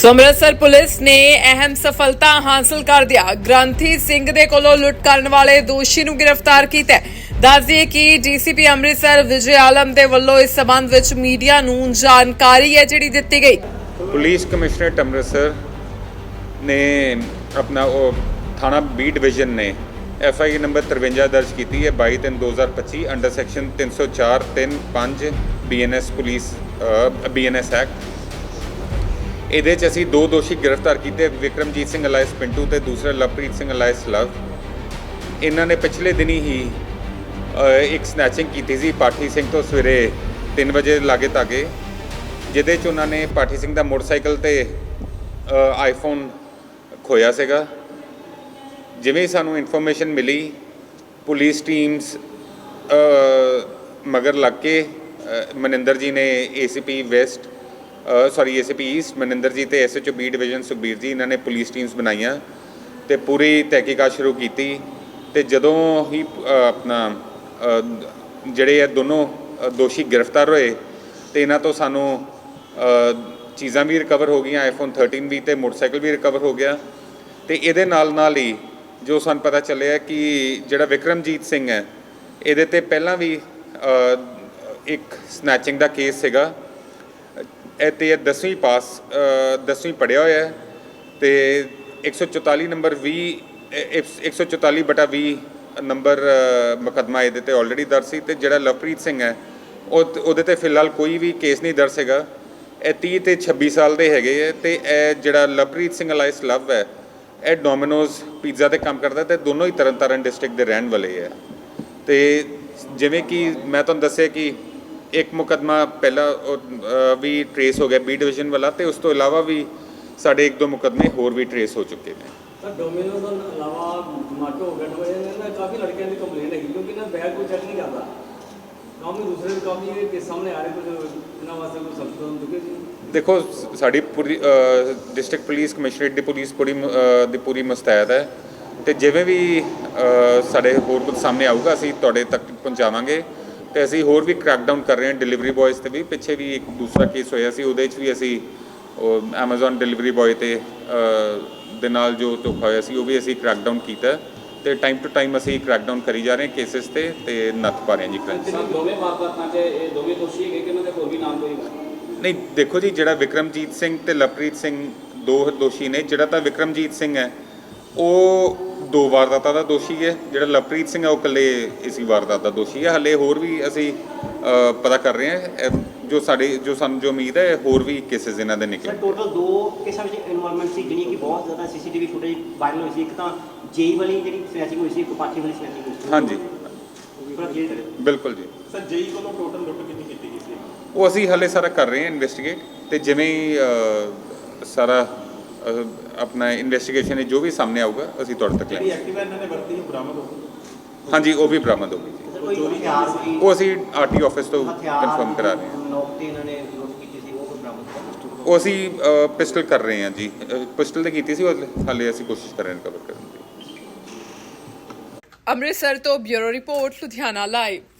ਸੋ Amritsar police ਨੇ ਅਹਿਮ ਸਫਲਤਾ ਹਾਸਲ ਕਰਦਿਆ ਗ੍ਰੰਥੀ ਸਿੰਘ ਦੇ ਕੋਲੋਂ ਲੁੱਟ ਕਰਨ ਵਾਲੇ ਦੋਸ਼ੀ ਨੂੰ ਗ੍ਰਿਫਤਾਰ ਕੀਤਾ ਹੈ। ਕਿ ਡੀਸੀਪੀ ਅੰਮ੍ਰਿਤਸਰ ਵਿਜੇ ਆਲਮ ਦੇ ਵੱਲੋਂ ਇਸ ਸਬੰਧ ਵਿੱਚ ਮੀਡੀਆ ਨੂੰ ਜਾਣਕਾਰੀ ਹੈ ਜਿਹੜੀ ਦਿੱਤੀ ਗਈ। ਪੁਲਿਸ ਕਮਿਸ਼ਨਰੇਟ ਅੰਮ੍ਰਿਤਸਰ ਨੇ ਆਪਣਾ ਉਹ ਥਾਣਾ ਬੀ ਡਿਵੀਜ਼ਨ ਨੇ ਐਫ ਆਈ ਨੰਬਰ 53 ਦਰਜ ਕੀਤੀ ਹੈ 22 ਤਿੰਨ 2025 under section 304 3 5 BNS police BNS act. ਇਹਦੇ 'ਚ ਅਸੀਂ ਦੋ ਦੋਸ਼ੀ ਗ੍ਰਿਫਤਾਰ ਕੀਤੇ, ਵਿਕਰਮਜੀਤ ਸਿੰਘ ਅਲਾਇਸ ਪਿੰਟੂ ਤੇ ਦੂਸਰਾ ਲਵਪ੍ਰੀਤ ਸਿੰਘ ਅਲਾਇਸ ਲਵ। ਇਹਨਾਂ ਨੇ ਪਿਛਲੇ ਦਿਨੀ ਹੀ ਇੱਕ ਸਨੈਚਿੰਗ ਕੀਤੀ ਸੀ ਪਾਠੀ ਸਿੰਘ ਤੋਂ ਸਵੇਰੇ 3 ਵਜੇ ਲਾਗੇ ਤਾਗੇ ਜਿਹਦੇ 'ਚ ਉਹਨਾਂ ਨੇ ਪਾਠੀ ਸਿੰਘ ਦਾ ਮੋਟਰਸਾਈਕਲ ਤੇ ਆਈਫੋਨ ਖੋਇਆ ਸੀਗਾ। ਜਿਵੇਂ ਸਾਨੂੰ ਇਨਫੋਰਮੇਸ਼ਨ ਮਿਲੀ, ਪੁਲਿਸ ਟੀਮਸ ਮਗਰ ਲੱਗ ਕੇ ਮਨਿੰਦਰ ਜੀ ਨੇ ACP west sorry ACP east Maninder ji ਤੇ ਐਸਐਚਓ ਬੀ ਡਿਵੀਜ਼ਨ ਸੁਖਬੀਰ ਜੀ, ਇਹਨਾਂ ਨੇ ਪੁਲਿਸ ਟੀਮਸ ਬਣਾਈਆਂ ਤੇ ਪੂਰੀ ਤਹਿਕੀਕਾਤ ਸ਼ੁਰੂ ਕੀਤੀ ਤੇ ਜਦੋਂ ਹੀ ਆਪਣਾ ਜਿਹੜੇ ਇਹ ਦੋਨੋਂ ਦੋਸ਼ੀ ਗ੍ਰਿਫਤਾਰ ਹੋਏ ਤੇ ਇਹਨਾਂ ਤੋਂ ਸਾਨੂੰ ਚੀਜ਼ਾਂ ਵੀ ਰਿਕਵਰ ਹੋ ਗਈਆਂ ਆਈਫੋਨ 13 ਵੀ ਤੇ ਮੋਟਰਸਾਈਕਲ ਵੀ ਰਿਕਵਰ ਹੋ ਗਿਆ ਤੇ ਇਹਦੇ ਨਾਲ ਨਾਲ ਹੀ ਜੋ ਸਾਨੂੰ ਪਤਾ ਚੱਲਿਆ ਕਿ ਜਿਹੜਾ ਵਿਕਰਮਜੀਤ ਸਿੰਘ ਹੈ, ਇਹਦੇ ਤੇ ਪਹਿਲਾਂ ਵੀ ਇੱਕ ਸਨੈਚਿੰਗ ਦਾ ਕੇਸ ਸੀਗਾ ਇਹ ਤੇ 10ਵੀਂ ਪਾਸ 10ਵੀਂ ਪੜਿਆ ਹੋਇਆ ਹੈ ਤੇ 144 ਨੰਬਰ 20 ਇਹ- ਇਹ 144 ਬਟਾ 20 ਨੰਬਰ ਮੁਕੱਦਮਾ ਇਹਦੇ ਤੇ ਆਲਰੇਡੀ ਦਰਜ ਸੀ ਤੇ ਜਿਹੜਾ ਲਵਪ੍ਰੀਤ ਸਿੰਘ ਹੈ, ਉਹ ਉਹਦੇ ਤੇ ਫਿਲਹਾਲ ਕੋਈ ਵੀ ਕੇਸ ਨਹੀਂ ਦਰਜ ਹੈਗਾ। ਇਹ 30 ਤੇ 26 ਸਾਲ ਦੇ ਹੈਗੇ ਹੈ ਤੇ ਇਹ ਜਿਹੜਾ ਲਵਪ੍ਰੀਤ ਸਿੰਘ ਅਲਾਈਸ ਲਵ ਹੈ, ਇਹ ਡੋਮਿਨੋਜ਼ ਪੀਜ਼ਾ ਤੇ ਕੰਮ ਕਰਦਾ ਤੇ ਦੋਨੋਂ ਹੀ ਤਰਨਤਾਰਨ ਡਿਸਟ੍ਰਿਕਟ ਦੇ ਰਹਿਣ ਵਾਲੇ ਹੈ। ਤੇ ਜਿਵੇਂ ਕਿ ਮੈਂ ਤੁਹਾਨੂੰ ਦੱਸਿਆ ਕਿ ਇੱਕ ਮੁਕੱਦਮਾ ਪਹਿਲਾਂ ਵੀ ਟਰੇਸ ਹੋ ਗਿਆ ਬੀ ਡਿਵੀਜ਼ਨ ਵਾਲਾ ਤੇ ਉਸ ਤੋਂ ਇਲਾਵਾ ਵੀ ਸਾਡੇ ਇੱਕ ਦੋ ਮੁਕੱਦਮੇ ਹੋਰ ਵੀ ਟਰੇਸ ਹੋ ਚੁੱਕੇ ਨੇ। ਸਰ ਡੋਮਿਨੋਜ਼ ਤੋਂ ਇਲਾਵਾ ਜਮਾਟੋ ਹੋ ਗਿਆ ਡੋਏ ਨਾ ਕਾਫੀ ਲੜਕਿਆਂ ਦੀ ਕੰਪਲੇਂਟ ਹੈਗੀ ਕਿਉਂਕਿ ਨਾ ਬੈਗ ਕੋਈ ਚੈੱਕ ਨਹੀਂ ਕਰਦਾ। ਕਾਫੀ ਦੂਸਰੇ ਵੀ ਕਾਫੀ ਇਹ ਕੇਸ ਸਾਹਮਣੇ ਆ ਰਹੇ ਕੁਝ ਇਹਨਾਂ ਵਾਸਤੇ ਕੋਈ ਸਖਤ ਹੋਣ ਚੁੱਕੇ ਜੀ ਦੇਖੋ ਸਾਡੀ ਪੂਰੀ ਡਿਸਟ੍ਰਿਕਟ ਪੁਲਿਸ ਕਮਿਸ਼ਨਰੇਟ ਦੀ ਪੁਲਿਸ ਪੂਰੀ ਦੀ ਪੂਰੀ ਮੁਸਤੈਦ ਹੈ ਤੇ ਜਿਵੇਂ ਵੀ ਸਾਡੇ ਹੋਰ ਕੁਝ ਸਾਹਮਣੇ ਆਊਗਾ ਅਸੀਂ ਤੁਹਾਡੇ ਤੱਕ ਪਹੁੰਚਾਵਾਂਗੇ। ਤੇ ਅਸੀਂ ਹੋਰ ਵੀ ਕ੍ਰੈਕ ਡਾਊਨ ਕਰ ਰਹੇ ਹਾਂ ਡਿਲੀਵਰੀ ਬॉयਜ਼ ਤੇ ਵੀ। ਪਿੱਛੇ ਵੀ ਇੱਕ ਦੂਸਰਾ ਕੇਸ ਹੋਇਆ ਸੀ ਉਹਦੇ 'ਚ ਵੀ ਅਸੀਂ ਉਹ Amazon ਡਿਲੀਵਰੀ ਬॉय ਤੇ ਦੇ ਨਾਲ ਜੋ ਧੋਖਾ ਹੋਇਆ ਸੀ ਉਹ ਵੀ ਅਸੀਂ ਕ੍ਰੈਕ ਡਾਊਨ ਕੀਤਾ। ਤੇ ਟਾਈਮ ਟੂ ਟਾਈਮ ਅਸੀਂ ਕ੍ਰੈਕ ਡਾਊਨ ਕਰੀ ਜਾ ਰਹੇ ਹਾਂ ਕੇਸਿਸ ਤੇ ਤੇ ਨੱਥ ਪਾ ਰਹੇ ਹਾਂ ਜੀ ਕ੍ਰਾਈਮ ਦੋਵੇਂ ਵਾਰਦਾਤਾਂ 'ਚ ਇਹ ਦੋਵੇਂ ਦੋਸ਼ੀ ਹੈਗੇ ਕਿ ਉਹਨਾਂ ਦੇ ਹੋਰ ਵੀ ਨਾਮ ਕੋਈ ਨਹੀਂ ਦੇਖੋ ਜੀ ਜਿਹੜਾ ਵਿਕਰਮਜੀਤ ਸਿੰਘ ਤੇ ਲਵਪ੍ਰੀਤ ਸਿੰਘ ਦੋ ਦੋਸ਼ੀ ਨੇ ਜਿਹੜਾ ਤਾਂ ਵਿਕਰਮਜੀਤ ਸਿੰਘ ਹੈ ਉਹ ਦੋ ਵਾਰਦਾਤਾਂ ਦਾ ਦੋਸ਼ੀ ਹੈ ਜਿਹੜਾ ਲਵਪ੍ਰੀਤ ਸਿੰਘ ਹੈ ਉਹ ਇਕੱਲੇ ਇਸੀ ਵਾਰਦਾਤ ਦਾ ਦੋਸ਼ੀ ਹੈ। ਹਲੇ ਹੋਰ ਵੀ ਅਸੀਂ ਪਤਾ ਕਰ ਰਹੇ ਹਾਂ ਜੋ ਸਾਡੇ ਜੋ ਸਾਨੂੰ ਜੋ ਉਮੀਦ ਹੈ ਹੋਰ ਵੀ ਕੇਸਿਸ ਇਹਨਾਂ ਦੇ ਸਰ ਨਿਕਲੇ ਟੋਟਲ ਦੋ ਕੇਸਾਂ ਵਿੱਚ ਇਨਵੋਲਵਮੈਂਟ ਸੀ ਜਿਹੜੀ ਕਿ ਬਹੁਤ ਜ਼ਿਆਦਾ ਸੀਸੀਟੀਵੀ ਫੁਟੇਜ ਵਾਇਰਲ ਹੋਈ ਸੀ। ਇੱਕ ਤਾਂ ਜੇਈ ਵਾਲੀ ਜਿਹੜੀ ਸਨੈਚਿੰਗ ਹੋਈ ਸੀ ਇੱਕ ਪਾਠੀ ਵਾਲੀ ਸਨੈਚਿੰਗ ਹੋਈ ਸੀ। ਹਾਂਜੀ। ਬਿਲਕੁਲ ਜੀ। ਸਰ ਜੇਈ ਕੋਲੋਂ ਟੋਟਲ ਲੁੱਟ ਕਿੰਨੀ ਕੀਤੀ ਗਈ ਸੀ? ਉਹ ਅਸੀਂ ਹਲੇ ਸਾਰਾ ਕਰ ਰਹੇ ਹਾਂ ਇਨਵੈਸਟੀਗੇਟ ਤੇ ਜਿਵੇਂ ਸਾਰਾ ਆਪਣਾ ਇਨਵੈਸਟੀਗੇਸ਼ਨ ਹੈ ਜੋ ਵੀ ਸਾਹਮਣੇ ਆਊਗਾ ਅਸੀਂ ਤੁਹਾਡੇ ਤੱਕ ਜਿਹੜੀ ਐਕਟਿਵਾ ਇਹਨਾਂ ਨੇ ਵਰਤੀ ਉਹ ਬਰਾਮਦ ਹੋ ਗਈ। ਹਾਂਜੀ ਉਹ ਵੀ ਬਰਾਮਦ ਹੋ ਗਈ। ਹਥਿਆਰ ਕੋਈ ਉਹ ਅਸੀਂ ਆਰਟੀ ਆਫਿਸ ਤੋਂ ਕਨਫਰਮ ਕਰਾ ਰਹੇ ਹਾਂ। ਨੋਕ ਤੇ ਇਹਨਾਂ ਨੇ ਲੁੱਟ ਕੀਤੀ ਸੀ ਉਹ ਬਰਾਮਦ ਉਹ ਅਸੀਂ ਪਿਸਟਲ ਕਰ ਰਹੇ ਹਾਂ ਜੀ। ਪਿਸਟਲ ਤੇ ਕੀਤੀ ਸੀ ਉਹ ਹਾਲੇ ਅਸੀਂ ਕੋਸ਼ਿਸ਼ ਕਰ ਰਹੇ ਹਾਂ ਕਵਰ ਕਰਨ ਦੀ। ਅੰਮ੍ਰਿਤਸਰ ਤੋਂ ਬਿਊਰੋ ਰਿਪੋਰਟ ਲੁਧਿਆਣਾ ਲਾਈਵ